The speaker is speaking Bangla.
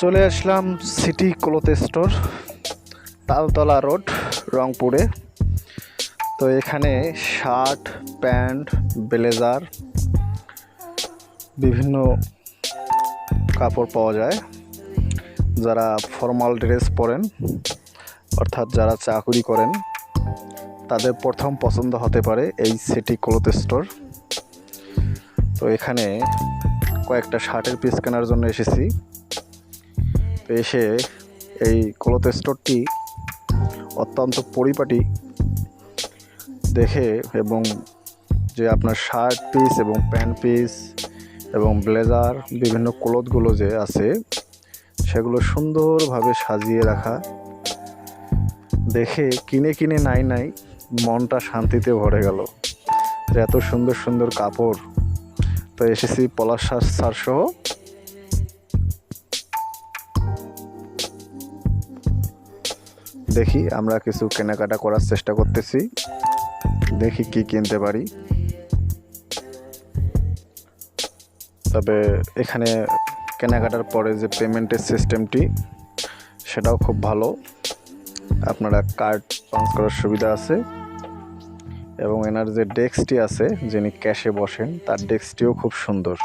চলে আসলাম city cloth store Taltala road, রংপুরে। তো এখানে শার্ট, প্যান্ট, ব্লেজার, বিভিন্ন কাপড় পাওয়া যায়। যারা ফর্মাল ড্রেস পরেন, অর্থাৎ যারা চাকুরি করেন, তাদের প্রথম পছন্দ হতে পারে এই সিটি ক্লোথ স্টোর তো এখানে কয়েকটা শার্টের পিস কেনার জন্য এসেছি। এসে এই ক্লোথ স্টোরটি অত্যন্ত পরিপাটি দেখে এবং যে আপনার শার্ট পিস এবং প্যান্ট পিস এবং ব্লেজার বিভিন্ন ক্লোথগুলো যে আছে, সেগুলো সুন্দরভাবে সাজিয়ে রাখা। দেখে কিনে কিনে নাই নাই মনটা শান্তিতে ভরে গেল যে এত সুন্দর সুন্দর কাপড়। তো এসেছি পলাশ সার সহ দেখি, আমরা কিছু কেনাকাটা করার চেষ্টা করতেছি। দেখি কি কিনতে পারি। তবে এখানে কেনাকাটার পরে যে পেমেন্টের সিস্টেমটি, সেটাও খুব ভালো। আপনারা কার্ড পাঞ্চ করার সুবিধা আছে। এবং এনার যে ডেস্কটি আছে, যিনি ক্যাশে বসেন, তার ডেস্কটিও খুব সুন্দর।